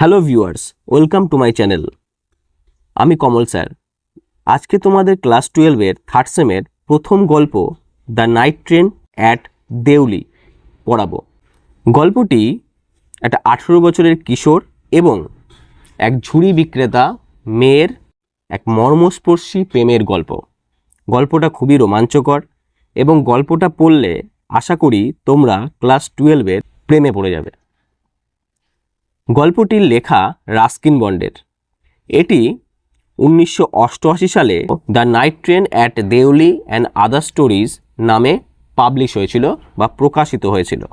Hello viewers, welcome to my channel. আমি Kamal sir. আজকে তোমাদের ক্লাস টুয়েলভের থার্ড সেমের প্রথম গল্প, the night train at Deoli, পড়াবো। গল্পটি একটা আঠেরো বছরের কিশোর এবং এক ঝুড়ি বিক্রেতা মেয়ের এক মর্মস্পর্শী প্রেমের গল্প। গল্পটা খুবই রোমাঞ্চকর এবং গল্পটা পড়লে আশা করি তোমরা ক্লাস টুয়েলভের প্রেমে পড়ে যাবে। গল্পটির লেখা রাস্কিন বন্ডের। এটি উনিশশো অষ্টআশি সালে the night train at Deoli and other stories নামে পাবলিশ হয়েছিল বা প্রকাশিত হয়েছিল।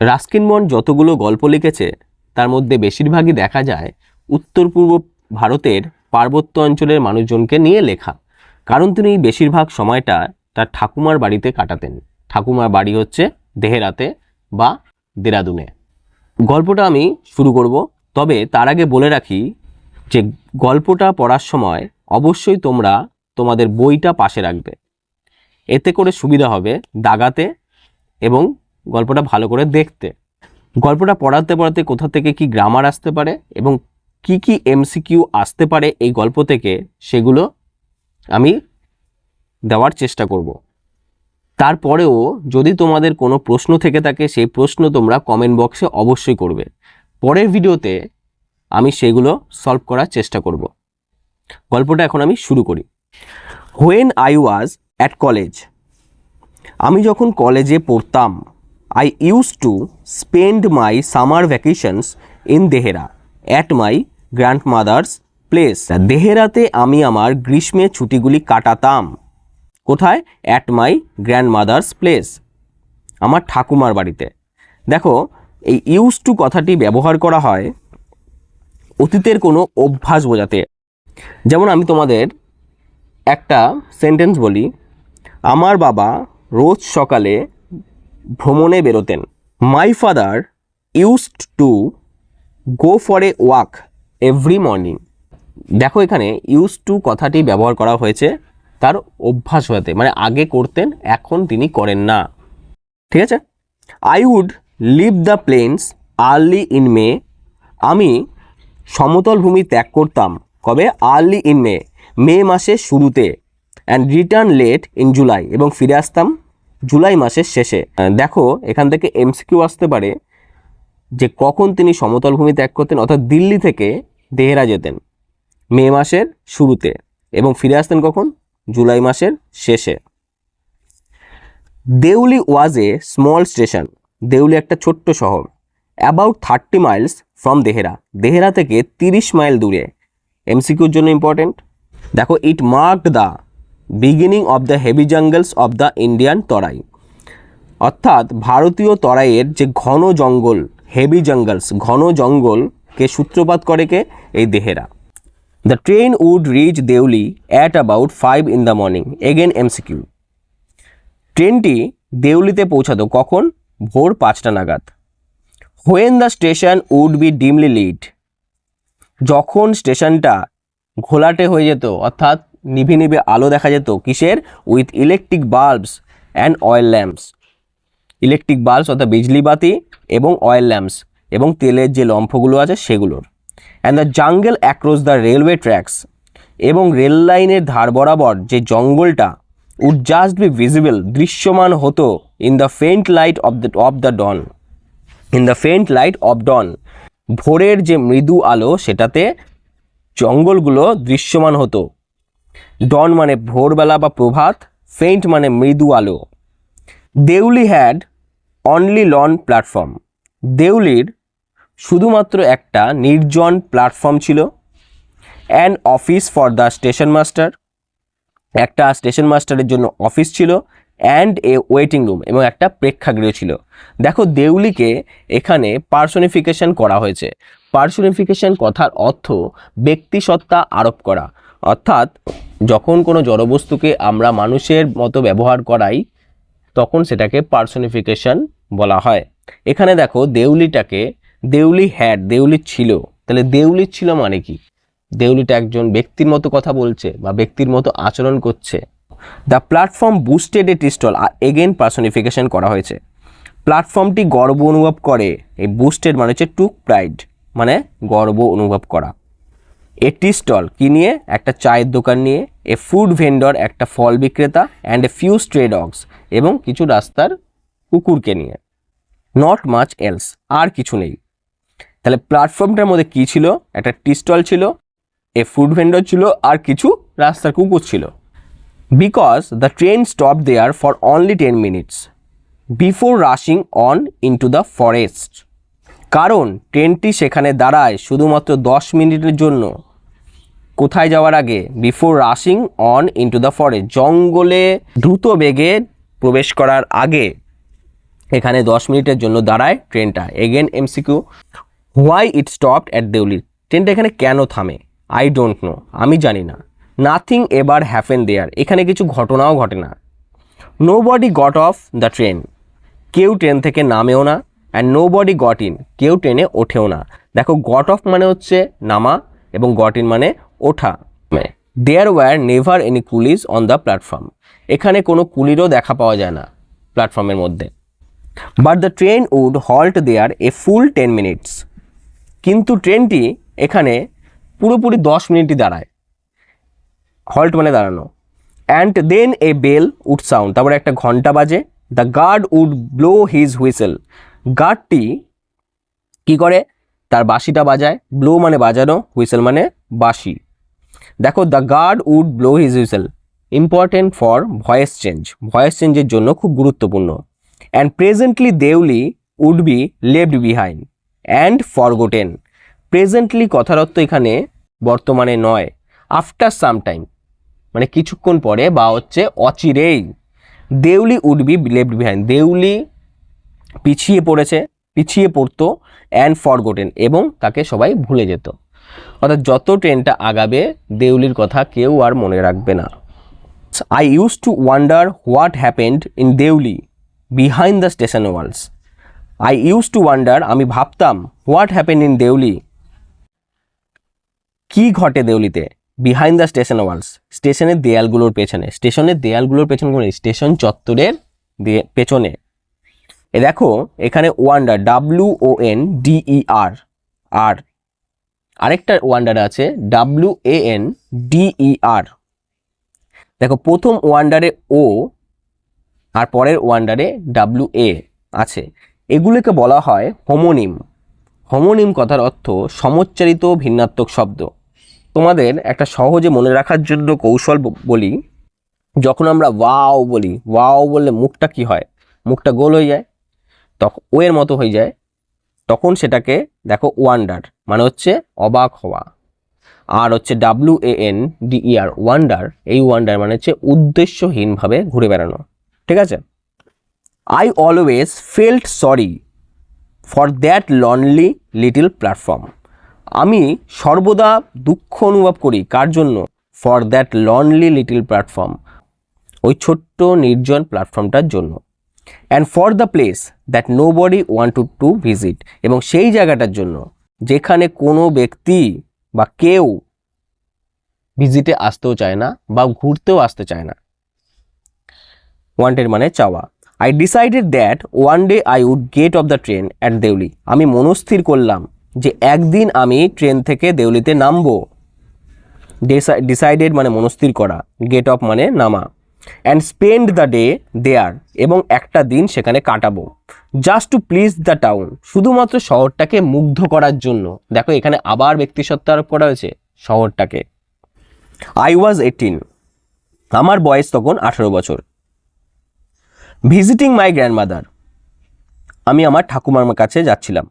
রাস্কিন বন্ড যতগুলো গল্প লিখেছে, তার মধ্যে বেশিরভাগই দেখা যায় উত্তর পূর্ব ভারতের পার্বত্য অঞ্চলের মানুষজনকে নিয়ে লেখা। কারণ তিনি বেশিরভাগ সময়টা তার ঠাকুমার বাড়িতে কাটাতেন। ঠাকুমার বাড়ি হচ্ছে দেহেরাতে বা দেরাদুনে। গল্পটা আমি শুরু করব। তবে তার আগে বলে রাখি যে গল্পটা পড়ার সময় অবশ্যই তোমরা তোমাদের বইটা পাশে রাখবে। এতে করে সুবিধা হবে দাগাতে এবং গল্পটা ভালো করে দেখতে। গল্পটা পড়াতে পড়াতে কোথা থেকে কি গ্রামার আসতে পারে এবং কি কি এমসিকিউ আসতে পারে এই গল্প থেকে সেগুলো আমি দেওয়ার চেষ্টা করব। তারপরেও যদি তোমাদের কোনো প্রশ্ন থেকে থাকে, সেই প্রশ্ন তোমরা কমেন্ট বক্সে অবশ্যই করবে। পরের ভিডিওতে আমি সেগুলো সলভ করার চেষ্টা করব। গল্পটা এখন আমি শুরু করি। When I was at college আমি যখন কলেজে পড়তাম I use to spend my summer vacations in Dehra at my grandmother's place দেহেরাতে আমি আমার গ্রীষ্মের ছুটিগুলি কাটাতাম। কোথায়? At my grandmother's place আমার ঠাকুমার বাড়িতে। দেখো, এই ইউজ টু কথাটি ব্যবহার করা হয় অতীতের কোনো অভ্যাস বোঝাতে। যেমন আমি তোমাদের একটা সেন্টেন্স বলি, আমার বাবা রোজ সকালে ভ্রমণে বেরোতেন। My father used to go for a walk every morning দেখো এখানে ইউজ টু কথাটি ব্যবহার করা হয়েছে। তার অভ্যাস হতে। মানে আগে করতেন, এখন তিনি করেন না। ঠিক আছে? I would leave the plains early in May আমি সমতল ভূমি ত্যাগ করতাম কবে? আর্লি ইন মে মে মাসের শুরুতে। And return late in July এবং ফিরে আসতাম জুলাই মাসের শেষে। দেখো, এখান থেকে এমসিকিউ আসতে পারে যে কখন তিনি সমতল ভূমি ত্যাগ করতেন, অর্থাৎ দিল্লি থেকে দেহেরা যেতেন মে মাসের শুরুতে। এবং ফিরে আসতেন কখন? জুলাই মাসের শেষে। Deoli was a small station, Deoli একটা ছোট্ট শহর, about thirty miles from Dehra. Dehra থেকে তিরিশ মাইল দূরে। এমসিকিউর জন্য ইম্পর্টেন্ট। দেখো, it marked the beginning of the heavy jungles of the Indian Terai. অর্থাৎ ভারতীয় তরাইয়ের যে ঘন জঙ্গল, হেভি জঙ্গলস, ঘন জঙ্গলকে সূত্রপাত করে কে? এই Dehra. The train would reach Deoli at about five in the morning again MCQ ট্রেনটি দেউলিতে পৌঁছাতো কখন? ভোর পাঁচটা নাগাদ। When the station would be dimly lit যখন স্টেশনটা ঘোলাটে হয়ে যেত, অর্থাৎ নিভে নিভে আলো দেখা যেত, কিসের? With electric bulbs and oil lamps electric bulbs অর্থাৎ বিজলি বাতি এবং অয়েল ল্যাম্পস এবং তেলের যে লম্ফগুলো আছে, সেগুলোর। And the jungle across the railway tracks এবং রেল লাইনের ধার বরাবর যে জঙ্গলটা উড জাস্ট বি ভিজিবল দৃশ্যমান হতো in the faint light of the of the dawn in the faint light of dawn ভোরের যে মৃদু আলো, সেটাতে জঙ্গলগুলো দৃশ্যমান হতো। ডন মানে ভোরবেলা বা প্রভাত ফেন্ট মানে মৃদু আলো। Deoli had only lone platform দেউলির শুধুমাত্র একটা নির্জন প্ল্যাটফর্ম ছিল an office for the station master একটা স্টেশন মাস্টারের জন্য অফিস ছিল অ্যান্ড এ ওয়েটিং রুম এবং একটা প্রেক্ষাগৃহ ছিল। দেখো দেউলিকে এখানে পার্সোনিফিকেশন করা হয়েছে। পার্সোনিফিকেশন কথার অর্থ ব্যক্তিসত্তা আরোপ করা। অর্থাৎ যখন কোনো জড়বস্তুকে আমরা মানুষের মতো ব্যবহার করাই, তখন সেটাকে পার্সোনিফিকেশন বলা হয়। এখানে দেখো দেউলিটাকে দেউলি হ্যাড দেউলি ছিল। তাহলে দেউলি ছিল মানে কি? দেউলিটা একজন ব্যক্তির মতো কথা বলছে বা ব্যক্তির মতো আচরণ করছে। The platform boasted a tea stall R again personification করা হয়েছে। প্ল্যাটফর্মটি গর্ব অনুভব করে। এই বুস্টেড মানে হচ্ছে টুক প্রাইড মানে গর্ব অনুভব করা। এ টি স্টল কি নিয়ে? একটা চায়ের দোকান নিয়ে। এ ফুড ভেন্ডর একটা ফল বিক্রেতা অ্যান্ড এ ফিউ স্ট্রে এবং কিছু রাস্তার কুকুরকে নিয়ে। নট মাচ এলস আর কিছু নেই। তাহলে প্ল্যাটফর্মটার মধ্যে কি ছিল? একটা টি স্টল ছিল এ ফুড ভেন্ডর ছিল, আর কিছু রাস্তার কুকুর ছিল। Because the train stop there for only ten minutes before rushing on into the forest কারণ ট্রেনটি সেখানে দাঁড়ায় শুধুমাত্র দশ মিনিটের জন্য। কোথায় যাওয়ার আগে? Before rushing on into the forest জঙ্গলে দ্রুত বেগে প্রবেশ করার আগে এখানে দশ মিনিটের জন্য দাঁড়ায় ট্রেনটা again MCQ why it stopped at দেউলির ট্রেনটা এখানে কেন থামে? আই ডোন্ট নো আমি জানি না। নাথিং এবার হ্যাপেন দেয়ার এখানে কিছু ঘটনাও ঘটে না। Nobody got off the train কেউ ট্রেন থেকে নামেও না। And nobody got in কেউ ট্রেনে ওঠেও না। দেখো গট অফ মানে হচ্ছে নামা এবং গট ইন মানে ওঠা। There were never any coolies on the platform এখানে কোনো কুলিরও দেখা পাওয়া যায় না প্ল্যাটফর্মের মধ্যে। But the train would halt there a full ten minutes কিন্তু ট্রেনটি এখানে পুরোপুরি দশ মিনিটই দাঁড়ায়। হল্ট মানে দাঁড়ানো। And then a bell would sound তারপরে একটা ঘণ্টা বাজে। The guard would blow his whistle গার্ডটি কি করে? তার বাঁশিটা বাজায়। ব্লো মানে বাজানো হুইসেল মানে বাঁশি। দেখো the guard would blow his whistle important for voice change voice চেঞ্জের জন্য খুব গুরুত্বপূর্ণ। And presently Deoli would be left behind and forgotten presently কথার অর্থ এখানে বর্তমানে নয় আফটার সাম টাইম মানে কিছুক্ষণ পরে বা হচ্ছে অচিরেই। Deoli would be left behind Deoli পিছিয়ে পড়েছে, পিছিয়ে পড়তো অ্যান্ড ফরগোটেন এবং তাকে সবাই ভুলে যেত। অর্থাৎ যত ট্রেনটা আগাবে, দেউলির কথা কেউ আর মনে রাখবে না। I use to wonder what happened in Deoli behind the station walls I use to wonder আমি ভাবতাম হোয়াট হ্যাপেন ইন দেউলি কি ঘটে দেউলিতে? বিহাইন্ড দ্য স্টেশন ওয়ালস স্টেশনের দেয়ালগুলোর পেছনে, স্টেশনের দেয়ালগুলোর পেছনে কোনো, স্টেশন চত্বরের পেছনে। এ দেখো, এখানে wonder W O N D E R আর আরেকটা ওয়ান্ডার আছে W A N D E R দেখো, প্রথম ওয়ান্ডারে ও আর পরের ওয়ান্ডারে ডাব্লিউ এ আছে। এগুলোকে বলা হয় হোমোনিম। হোমোনিম কথার অর্থ সমচ্চারিত ভিন্নাত্মক শব্দ। তোমাদের একটা সহজে মনে রাখার জন্য কৌশল বলি। যখন আমরা ওয়াও বলি, ওয়াও বললে মুখটা কি হয়? মুখটা গোল হয়ে যায় তখন ওয়ের মতো হয়ে যায়। তখন সেটাকে দেখো ওয়ান্ডার মানে হচ্ছে অবাক হওয়া। আর হচ্ছে W A N D E R wonder, এই ওয়ান্ডার মানে হচ্ছে উদ্দেশ্যহীনভাবে ঘুরে বেড়ানো। ঠিক আছে? I always felt sorry for that lonely little platform আমি সর্বদা দুঃখ অনুভব করি। কার জন্য? For that lonely little platform ওই ছোট্ট নির্জন প্ল্যাটফর্মটার জন্য। And for the place that nobody want to visit এবং সেই জায়গাটার জন্য। যেখানে কোনো ব্যক্তি বা কেউ ভিজিটে আসতেও চায় না বা ঘুরতেও আসতে চায় না। ওয়ান্টেড মানে চাওয়া। I decided that one day I would get off the train at Deoli আমি মনস্থির করলাম যে একদিন আমি ট্রেন থেকে দেউলিতে নামবো। ডিসাইডেড মানে মনস্থির করা গেট অফ মানে নামা। And spend the day there এবং একটা দিন সেখানে কাটাবো। Just to please the town শুধুমাত্র শহরটাকে মুগ্ধ করার জন্য। দেখো, এখানে আবার ব্যক্তিসত্তা আরোপ করা হয়েছে, শহরটাকে। আই ওয়াজ এইটিন আমার বয়স তখন আঠেরো বছর। ভিজিটিং মাই গ্র্যান্ডমাদার আমি আমার ঠাকুমার কাছে যাচ্ছিলাম।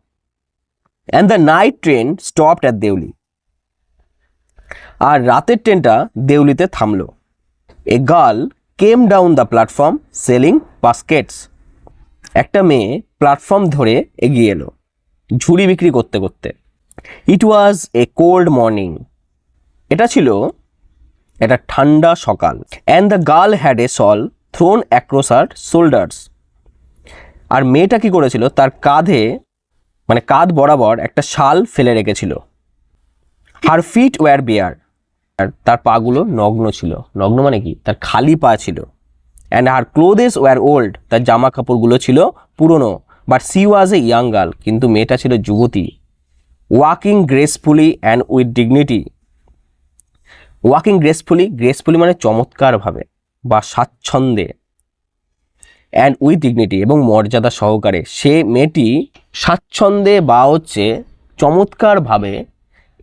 And the night train stopped at Deoli আর রাতের ট্রেনটা দেউলিতে থামলো। A girl came down the platform selling baskets একটা মেয়ে প্ল্যাটফর্ম ধরে এগিয়ে এলো, ঝুড়ি বিক্রি করতে করতে। ইট ওয়াজ এ কোল্ড মর্নিং এটা ছিল একটা ঠান্ডা সকাল। And the girl had a shawl thrown across her shoulders আর মেয়েটা কি করেছিল? তার কাঁধে মানে কাঁধ বরাবর একটা শাল ফেলে রেখেছিল। হার ফিট ওয়ার বেয়ার আর তার পাগুলো নগ্ন ছিল। নগ্ন মানে কি? তার খালি পা ছিল। And her clothes were old তার জামা কাপড়গুলো ছিল পুরনো। But she was a young girl কিন্তু মেয়েটা ছিল যুবতী। Walking gracefully and with dignity walking gracefully gracefully মানে চমৎকারভাবে। বা স্বাচ্ছন্দ্যে অ্যান্ড উইথ ডিগনিটি এবং মর্যাদা সহকারে সে মেয়েটি স্বাচ্ছন্দ্যে বা হচ্ছে চমৎকারভাবে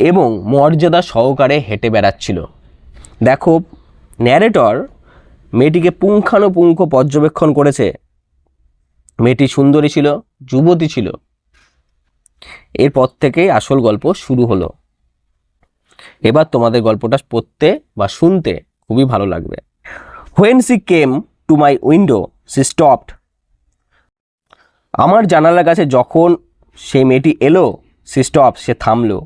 এবং মর্যাদা সহকারে হেঁটে বেড়াচ্ছিল। দেখো ন্যারেটর মেয়েটিকে পুঙ্খানুপুঙ্খ পর্যবেক্ষণ করেছে। মেয়েটি সুন্দরী ছিল, যুবতী ছিল। এরপর থেকেই আসল গল্প শুরু হলো। এবার তোমাদের গল্পটা পড়তে বা শুনতে খুবই ভালো লাগবে। When she came to my window she stopped আমার জানালার কাছে যখন সেই মেয়েটি এলো সি স্টপ সে থামলো।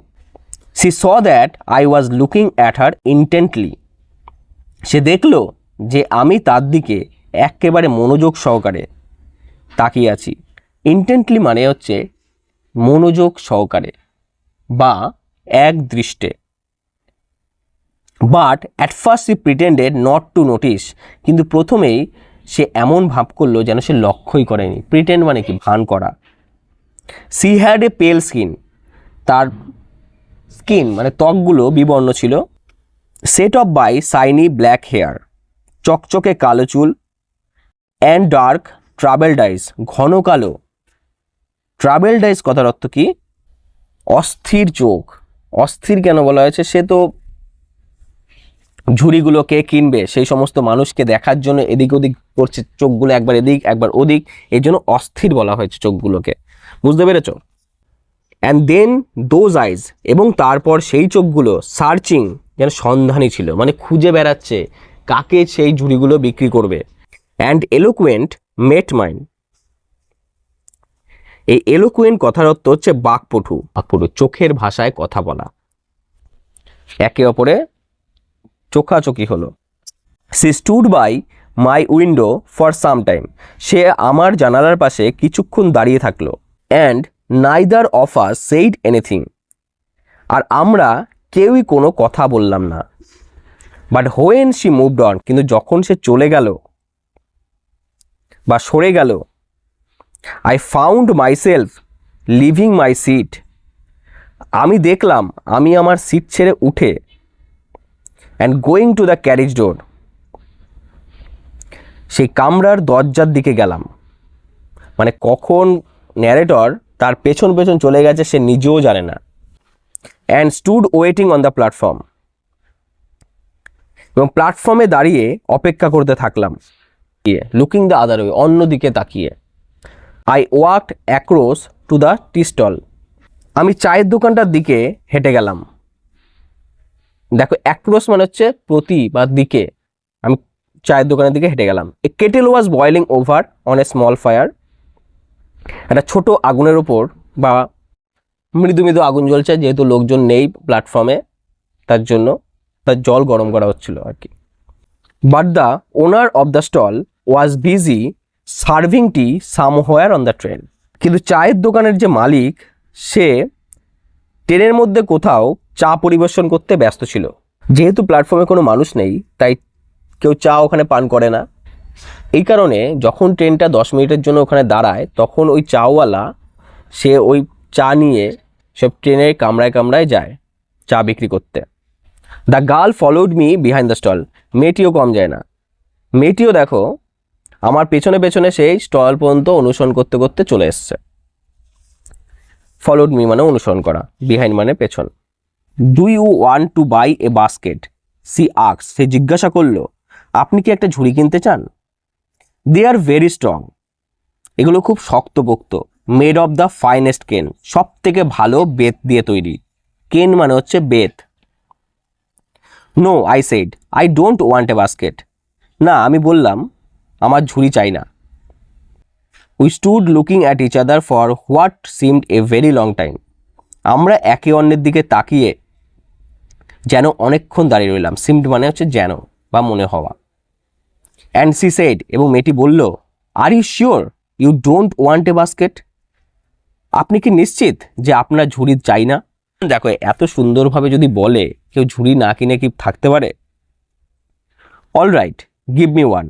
She saw that I was looking at her intently সে দেখল যে আমি তার দিকে একেবারে মনোযোগ সহকারে তাকিয়ে আছি। ইন্টেন্টলি মানে হচ্ছে মনোযোগ সহকারে বা এক দৃষ্টে but at first she pretended not to notice কিন্তু প্রথমেই সে এমন ভাব করল যেন সে লক্ষ্যই করেনি। প্রিটেন্ড মানে কি? ভান করা। সি হ্যাড এ পেল স্কিন তার স্কিন মানে ত্বকগুলো বিবর্ণ ছিল। Set off by shiny black hair চকচকে কালো চুল। অ্যান্ড ডার্ক ট্রাভেল ডাইস ঘন কালো। ট্রাভেল ডাইস কথার অর্থ কি? অস্থির চোখ। অস্থির কেন বলা হয়েছে? সে তো ঝুড়িগুলো কে কিনবে, সেই সমস্ত মানুষকে দেখার জন্য এদিক ওদিক করছে, চোখগুলো একবার এদিক, একবার ওদিক, এই জন্য অস্থির বলা হয়েছে চোখগুলোকে। বুঝতে পেরেছ? অ্যান্ড দেন দোজ আইজ এবং তারপর সেই চোখগুলো সার্চিং যেন সন্ধানী ছিল মানে খুঁজে বেড়াচ্ছে কাকে সেই ঝুড়িগুলো বিক্রি করবে। অ্যান্ড এলোকুয়েন্ট মেট মাইন্ড এই এলোকুয়েন্ট কথার অর্থ হচ্ছে বাকপটু বাকপটু, চোখের ভাষায় কথা বলা। একে অপরে চোখাচোখি হলো। She stood by my window for some time সে আমার জানালার পাশে কিছুক্ষণ দাঁড়িয়ে থাকল। And neither of us said anything আর আমরা কেউই কোনো কথা বললাম না। But when she moved on কিন্তু যখন সে চলে গেল বা সরে গেল I found myself leaving my seat আমি দেখলাম, আমি আমার সিট ছেড়ে উঠে and going to the carriage door সেই কামরার দরজার দিকে গেলাম। মানে কখন ন্যারেটর তার পেছন পেছন চলে গেছে সে নিজেও জানে না। And stood waiting on the platform এবং প্ল্যাটফর্মে দাঁড়িয়ে অপেক্ষা করতে থাকলাম। লুকিং দ্য আদার ওয়ে অন্যদিকে তাকিয়ে। I walked across to the tea stall আমি চায়ের দোকানটার দিকে হেঁটে গেলাম। দেখো অ্যাক্রস মানে হচ্ছে প্রতি বা দিকে। আমি চায়ের দোকানের দিকে হেঁটে গেলাম। A kettle was boiling over on a small fire একটা ছোট আগুনের ওপর বা মৃদু মৃদু আগুন জ্বলছে, যেহেতু লোকজন নেই প্ল্যাটফর্মে তার জন্য তার জল গরম করা হচ্ছিল আর কি। But the owner of the stall was busy serving tea somewhere on the train কিন্তু চায়ের দোকানের যে মালিক, সে ট্রেনের মধ্যে কোথাও চা পরিবেশন করতে ব্যস্ত ছিল। যেহেতু প্ল্যাটফর্মে কোনো মানুষ নেই, তাই কেউ চা ওখানে পান করে না। এই কারণে যখন ট্রেনটা দশ মিনিটের জন্য ওখানে দাঁড়ায়, তখন ওই চাওয়ালা, সে ওই চা নিয়ে সব ট্রেনের কামরায় কামরায় যায় চা বিক্রি করতে। The girl followed me behind the stall মেয়েটিও কম যায় না। মেয়েটিও দেখো, আমার পেছনে পেছনে সেই স্টল পর্যন্ত অনুসরণ করতে করতে চলে এসছে। ফলোড মি মানে অনুসরণ করা বিহাইন্ড মানে পেছন। Do you want to buy a basket she আক্স, সে জিজ্ঞাসা করল, আপনি কি একটা ঝুড়ি কিনতে চান? দে আর ভেরি স্ট্রং এগুলো খুব শক্তপোক্ত মেড অফ দ্য ফাইনেস্ট কেন সব থেকে ভালো বেত দিয়ে তৈরি। কেন মানে হচ্ছে বেত। No I said I don't want a basket না, আমি বললাম, আমার ঝুড়ি চাই না। We stood looking at each other for what seemed a very long time আমরা একে অন্যের দিকে তাকিয়ে যেন অনেকক্ষণ দাঁড়িয়ে রইলাম। সিমড মানে হচ্ছে যেন বা মনে হওয়া। অ্যান্ড সি সেড এবং মেয়েটি বলল are you sure you don't want a basket আপনি কি নিশ্চিত যে আপনার ঝুড়ি চাই না? দেখো, এত সুন্দরভাবে যদি বলে, কেউ ঝুড়ি না কিনে কি থাকতে পারে? All right give me one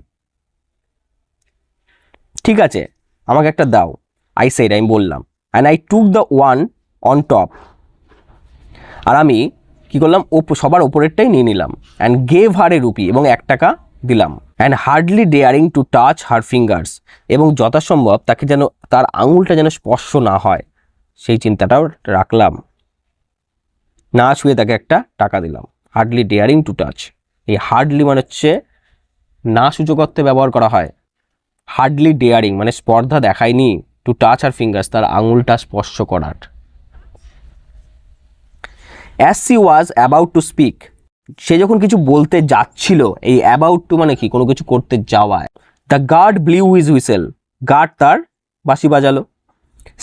ঠিক আছে, আমাকে একটা দাও। আই সেড আমি বললাম। And I took the one on top আর আমি কি করলাম? ওপ- সবার ওপরেরটাই নিয়ে নিলাম। And gave her a rupee এবং এক টাকা দিলাম। And hardly daring to touch her fingers এবং যথাসম্ভব তাকে যেন, তার আঙুলটা যেন স্পর্শ না হয়, সেই চিন্তাটাও রাখলাম। না ছুঁয়ে তাকে একটা টাকা দিলাম। হার্ডলি ডেয়ারিং টু টাচ এই হার্ডলি মানে হচ্ছে না সূচকত্বে ব্যবহার করা হয়। হার্ডলি ডেয়ারিং মানে স্পর্ধা দেখায়নি। টু টাচ আর ফিঙ্গার্স তার আঙুলটা স্পর্শ করার। As she was about to speak সে যখন কিছু বলতে যাচ্ছিল, এই অ্যাবাউট টু মানে কি? কোনো কিছু করতে যাওয়ায়। The guard blew his whistle guard তার বাঁশি বাজালো।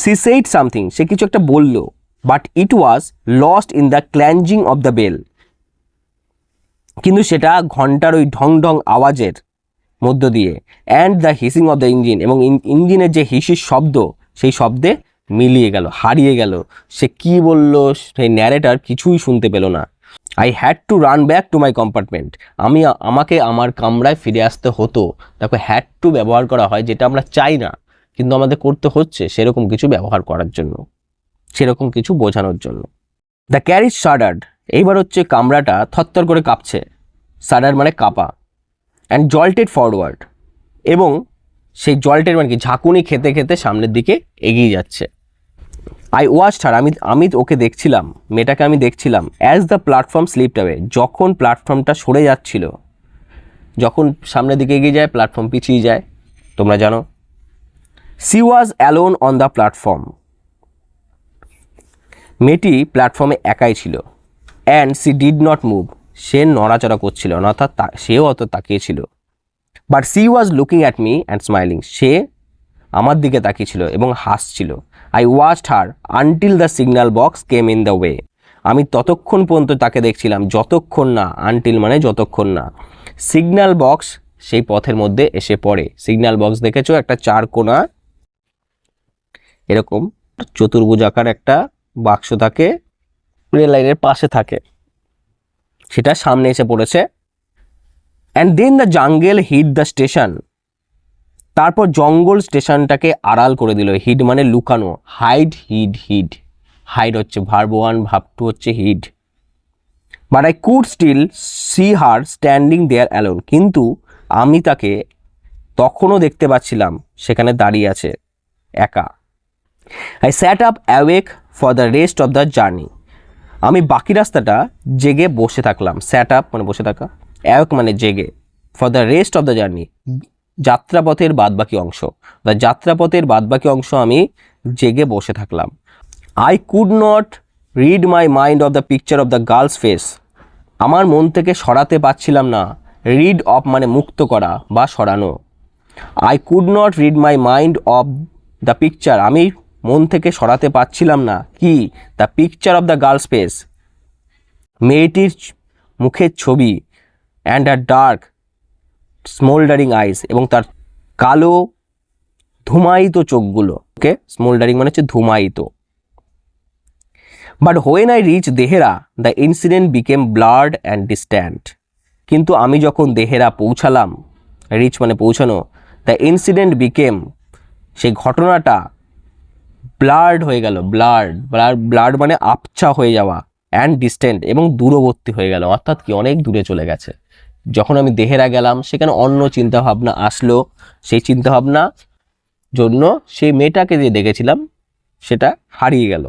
সি সেইড সামথিং সে কিছু একটা বলল but it was lost in the clanging of the bell কিন্তু সেটা ঘণ্টার ওই ঢং ঢং আওয়াজের মধ্য দিয়ে। And the hissing of the engine এবং ইঞ্জিনের যে হিসির শব্দ, সেই শব্দে মিলিয়ে গেল, হারিয়ে গেল। সে কি বলল সেই ন্যারেটার কিছুই শুনতে পেল না। I had to run back to my compartment আমি, আমাকে আমার কামরায় ফিরে আসতে হতো। দেখো হ্যাড টু ব্যবহার করা হয়, যেটা আমরা চাই না। কিন্তু আমাদের করতে হচ্ছে সেরকম কিছু ব্যবহার করার জন্য, সেরকম কিছু বোঝানোর জন্য। দ্য ক্যারিজ শাডার্ড এইবার হচ্ছে কামরাটা থরথর করে কাঁপছে। শাডার মানে কাঁপা। অ্যান্ড জল্টেড ফরওয়ার্ড এবং সেই জল্টেড মানে কি? ঝাঁকুনি খেতে খেতে সামনের দিকে এগিয়ে যাচ্ছে। আই ওয়াচ হার আমি আমি ওকে দেখছিলাম, মেয়েটাকে আমি দেখছিলাম as the platform slipped away যখন প্ল্যাটফর্মটা সরে যাচ্ছিল, যখন সামনের দিকে এগিয়ে যায় প্ল্যাটফর্ম পিছিয়ে যায়, তোমরা জানো? She was alone on the platform মেয়েটি প্ল্যাটফর্মে একাই ছিল and she did not move সে নড়াচড়া করছিল না অর্থাৎ সেও অত তাকিয়েছিল। But she was looking at me and smiling সে আমার দিকে তাকিয়েছিল এবং হাসছিল। I watched her until the signal box came in the way আমি ততক্ষণ পর্যন্ত তাকে দেখছিলাম, যতক্ষণ না আনটিল মানে যতক্ষণ না। সিগন্যাল বক্স সেই পথের মধ্যে এসে পড়ে। সিগন্যাল বক্স দেখেছ? একটা চার কোণা এরকম চতুর্ভুজ আকার একটা বাক্স থাকে, রেল লাইনের পাশে থাকে। সেটা সামনে এসে পড়েছে। And then the jungle hid the station তারপর জঙ্গল স্টেশনটাকে আড়াল করে দিল। হিড মানে লুকানো। Hide, hid hid. হাইড হচ্ছে ভার্ব ওয়ান ভাব টু হচ্ছে hid. But I could still see her standing there alone কিন্তু আমি তাকে তখনও দেখতে পাচ্ছিলাম, সেখানে দাঁড়িয়ে আছে, একা। I sat up awake for the rest of the journey আমি বাকি রাস্তাটা জেগে বসে থাকলাম। স্যাট আপ মানে বসে থাকা। অ্যাওয়েক মানে জেগে। For the rest of the journey যাত্রাপথের বাদবাকি অংশ। যাত্রাপথের বাদবাকি অংশ আমি জেগে বসে থাকলাম। I could not rid my mind of the picture of the girl's face আমার মন থেকে সরাতে পারছিলাম না। রিড অফ মানে মুক্ত করা বা সরানো। I could not rid my mind of the picture আমি মন থেকে সরাতে পারছিলাম না। কি? The picture of the girl's face মেয়েটির মুখের ছবি। অ্যান্ড আর ডার্ক স্মোল্ডারিং আইস এবং তার কালো ধুমায়িত চোখগুলো, ওকে? স্মোল্ডারিং মানে হচ্ছে ধুমায়িত। But when I reach Dehra the incident became blurred and distant কিন্তু আমি যখন দেহেরা পৌঁছালাম রিচ মানে পৌঁছানো দ্য ইনসিডেন্ট বিকেম সেই ঘটনাটা ব্লাড হয়ে গেল ব্লাড ব্লাড ব্লাড মানে আবছা হয়ে যাওয়া অ্যান্ড ডিস্টেন্ট এবং দূরবর্তী হয়ে গেল, অর্থাৎ কি অনেক দূরে চলে গেছে। যখন আমি দেহেরা গেলাম, সেখানে অন্য চিন্তাভাবনা আসলো। সেই চিন্তাভাবনা জন্য সেই মেয়েটাকে যে দেখেছিলাম, সেটা হারিয়ে গেল।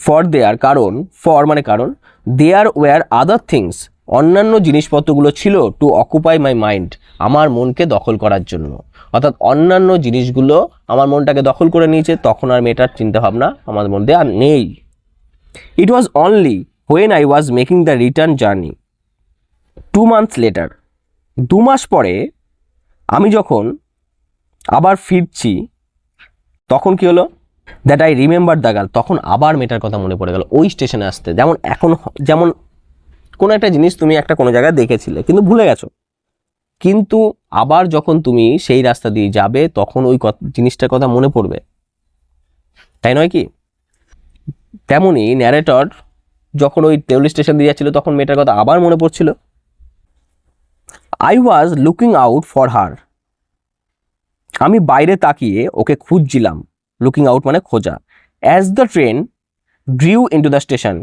ফর দেয়ার কারণ ফর মানে কারণ দেয়ার ওয়ার আদার থিংস অন্যান্য জিনিসপত্রগুলো ছিল টু অকুপাই মাই মাইন্ড আমার মনকে দখল করার জন্য। অর্থাৎ অন্যান্য জিনিসগুলো আমার মনটাকে দখল করে নিয়েছে, তখন আর মেয়েটার চিন্তাভাবনা আমার মধ্যে আর নেই। It was only when I was making the return journey two months later দু মাস পরে আমি যখন আবার ফিরছি, তখন কি হলো? That I remember the girl তখন আবার মেয়েটার কথা মনে পড়ে গেল ওই স্টেশনে আসতে। যেমন এখন যেমন কোনো একটা জিনিস তুমি একটা কোনো জায়গায় দেখেছিলে, কিন্তু ভুলে গেছো। কিন্তু আবার যখন তুমি সেই রাস্তা দিয়ে যাবে, তখন ওই জিনিসটার কথা মনে পড়বে। তাই নয় কি? তেমনই ন্যারেটর যখন ওই রেল স্টেশন দিয়ে যাচ্ছিল, তখন মেয়েটার কথা আবার মনে পড়ছিল। I was looking out for her আমি বাইরে তাকিয়ে ওকে খুঁজছিলাম। লুকিং আউট মানে খোঁজা। As the train drew into the station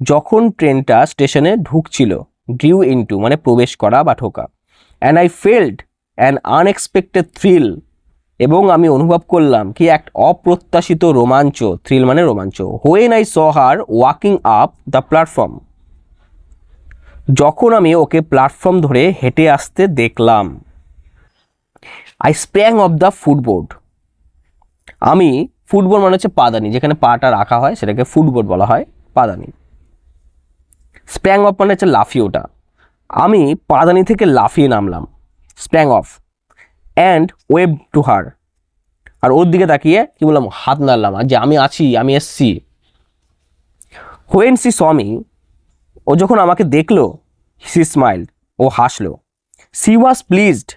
যখন ট্রেনটা স্টেশনে ঢুকছিল ডিউ ইনটু মানে প্রবেশ করা বা ঢোকা। And I felt an unexpected thrill এবং আমি অনুভব করলাম কি এক অপ্রত্যাশিত রোমাঞ্চ। থ্রিল মানে রোমাঞ্চ। When I saw her walking up the platform যখন আমি ওকে প্ল্যাটফর্ম ধরে হেঁটে আসতে দেখলাম I sprang off the footboard আমি ফুটবল মানে হচ্ছে পাদানি, যেখানে পাটা রাখা হয় সেটাকে ফুটবোর্ড বলা হয়, পাদানি। স্প্র্যাং অফ মানে হচ্ছে লাফিয়ে ওটা আমি পাদানি থেকে লাফিয়ে নামলাম sprang off and waved to her আর ওর দিকে তাকিয়ে কী বললাম, হাত নাড়লাম, আর যে আমি আছি, আমি এসছি। হোয়েন সি সমি ও যখন আমাকে দেখল, সি স্মাইল ও হাসলো। সি ওয়াজ প্লিজড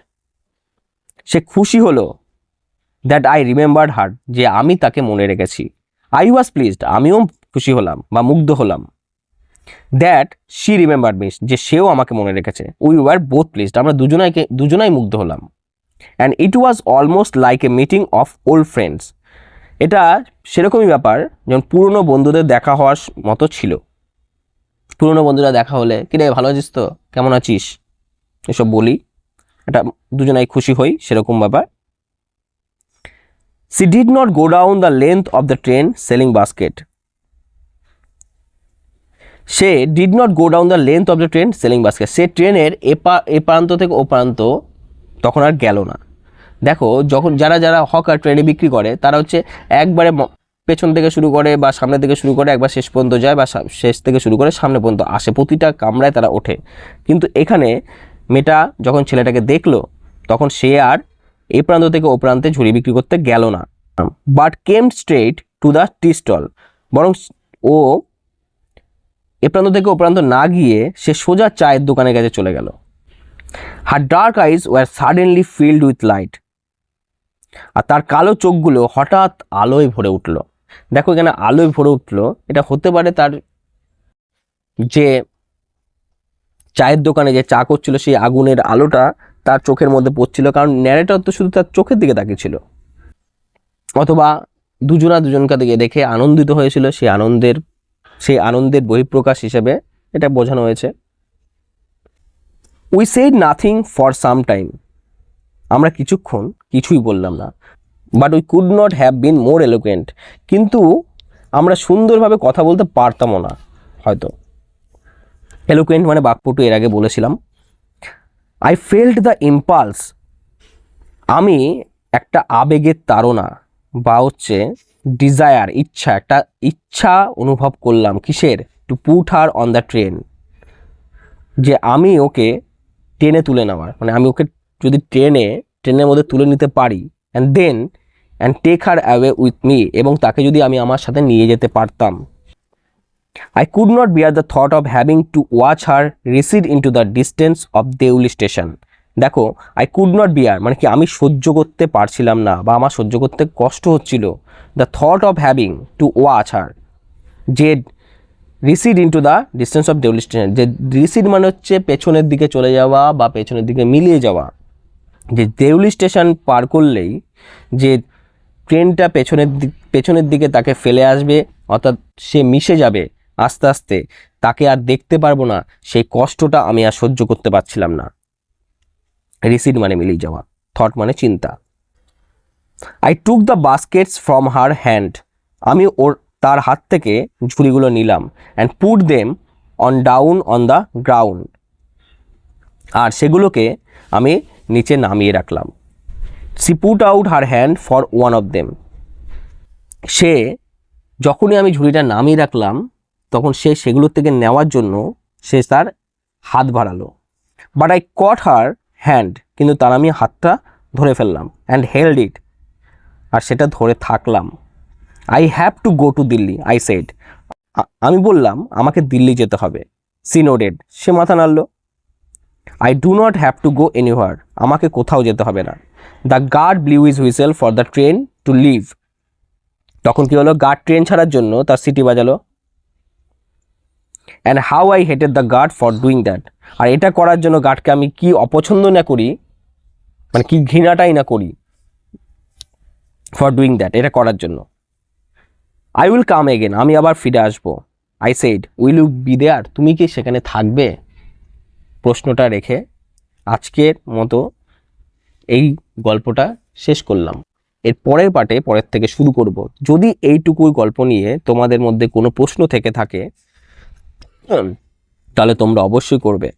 সে খুশি হলো দ্যাট আই রিমেম্বার্ড হার যে আমি তাকে মনে রেখেছি। আই ওয়াজ প্লিজড আমিও খুশি হলাম বা মুগ্ধ হলাম। দ্যাট শি রিমেম্বার মিস যে সেও আমাকে মনে রেখেছে। উই ওয়ার বোথ প্লিজড আমরা দুজনাইকে দুজনাই মুগ্ধ হলাম। And it was almost like a meeting of old friends এটা সেরকমই ব্যাপার যেমন পুরনো বন্ধুদের দেখা হওয়ার মতো ছিল। পুরনো বন্ধুরা দেখা হলে, কিরে, ভালো আছিস তো? কেমন আছিস? এসব বলি। এটা দুজনাই খুশি হই, সেরকম ব্যাপার। She did not go down the length of the train selling basket she did not go down the length of the train selling basket সে ট্রেনের এ এ প্রান্ত থেকে ও প্রান্ত তখন আর গেল না। দেখো, যখন যারা যারা হকার ট্রেনে বিক্রি করে, তারা হচ্ছে একবারে পেছন থেকে শুরু করে বা সামনে থেকে শুরু করে একবার শেষ পর্যন্ত যায় বা শেষ থেকে শুরু করে সামনে পর্যন্ত আসে। প্রতিটা কামরায় তারা ওঠে। কিন্তু এখানে মেয়েটা যখন ছেলেটাকে দেখল, তখন সে আর এই প্রান্ত থেকে ও প্রান্তে ঝুড়ি বিক্রি করতে গেল না। But came straight to the tea stall বরং ও এ প্রান্ত থেকে ও প্রান্ত না গিয়ে সে সোজা চায়ের দোকানের কাছে চলে গেল। Her dark eyes were suddenly filled with light আর তার কালো চোখগুলো হঠাৎ আলোয় ভরে উঠল। দেখো এখানে আলোয় ভরে উঠল। এটা হতে পারে তার যে চায়ের দোকানে যে চা করছিল সেই আগুনের আলোটা তার চোখের মধ্যে পড়ছিল, কারণ ন্যারেটর তো শুধু তার চোখের দিকে তাকিয়েছিল। অথবা দুজনা দুজনকে দিকে দেখে আনন্দিত হয়েছিল সেই আনন্দের সেই আনন্দের বহিঃপ্রকাশ হিসেবে এটা বোঝানো হয়েছে। We said nothing for some time আমরা কিছুক্ষণ কিছুই বললাম না। But we could not have been more eloquent কিন্তু আমরা সুন্দরভাবে কথা বলতে পারতামও না, হয়তো। এলোকুয়েন্ট মানে বাকপটু এর আগে বলেছিলাম। আই ফেল্ট দ্য ইম্পালস আমি একটা আবেগের তাড়না বা হচ্ছে ডিজায়ার ইচ্ছা, একটা ইচ্ছা অনুভব করলাম কিসের? To put her on the train যে আমি ওকে ট্রেনে তুলে নেওয়ার মানে আমি ওকে যদি ট্রেনে ট্রেনের মধ্যে তুলে নিতে পারি and then and take her away with me এবং তাকে যদি আমি আমার সাথে নিয়ে যেতে পারতাম। I could not bear the thought of having to watch her recede into the distance of Deoli station দেখো আই কুড নট বিয়ার মানে কি আমি সহ্য করতে পারছিলাম না, বা আমার সহ্য করতে কষ্ট হচ্ছিল। The thought of having to watch her যে recede into the distance of Deoli station যে রিসিড মানে হচ্ছে পেছনের দিকে চলে যাওয়া বা পেছনের দিকে মিলিয়ে যাওয়া। যে দেউলি স্টেশন পার করলেই, যে ট্রেনটা পেছনের পেছনের দিকে তাকে ফেলে আসবে, অর্থাৎ সে মিশে যাবে আস্তে আস্তে, তাকে আর দেখতে পারব না। সেই কষ্টটা আমি আর সহ্য করতে পারছিলাম না। রিসিড মানে মিলিয়ে যাওয়া, থট মানে চিন্তা। I took the baskets from her hand আমি ওর, তার হাত থেকে ঝুড়িগুলো নিলাম and put them on down on the ground আর সেগুলোকে আমি নিচে নামিয়ে রাখলাম। She put out her hand for one of them সে যখনই আমি ঝুড়িটা নামিয়ে রাখলাম, তখন সে সেগুলোর থেকে নেওয়ার জন্য সে তার হাত বাড়ালো। But I caught her hand কিন্তু তার আমি হাতটা ধরে ফেললাম অ্যান্ড হেল্ড ইট আর সেটা ধরে থাকলাম। I have to go to Delhi I said আমি বললাম, আমাকে দিল্লি যেতে হবে। সি নোডেড সে মাথা নাড়ল। I do not have to go anywhere আমাকে কোথাও যেতে হবে না। The guard blew his whistle for the train to leave তখন কি হলো? গার্ড ট্রেন ছাড়ার জন্য তার সিটি বাজালো। And how I hated the guard for doing that আর এটা করার জন্য গার্ডকে আমি কি অপছন্দ না করি? মানে কি ঘৃণাটাই না করি? ফর ডুইং দ্যাট এটা করার জন্য। আই উইল কাম এগেন আমি আবার ফিরে আসব। I said will you be there তুমি কি সেখানে থাকবে? প্রশ্নটা রেখে আজকের মতো এই গল্পটা শেষ করলাম। এর পরের পাটে পরের থেকে শুরু করব। যদি এইটুকুই গল্প নিয়ে তোমাদের মধ্যে কোনো প্রশ্ন থেকে থাকে তাহলে তোমরা অবশ্যই করবে।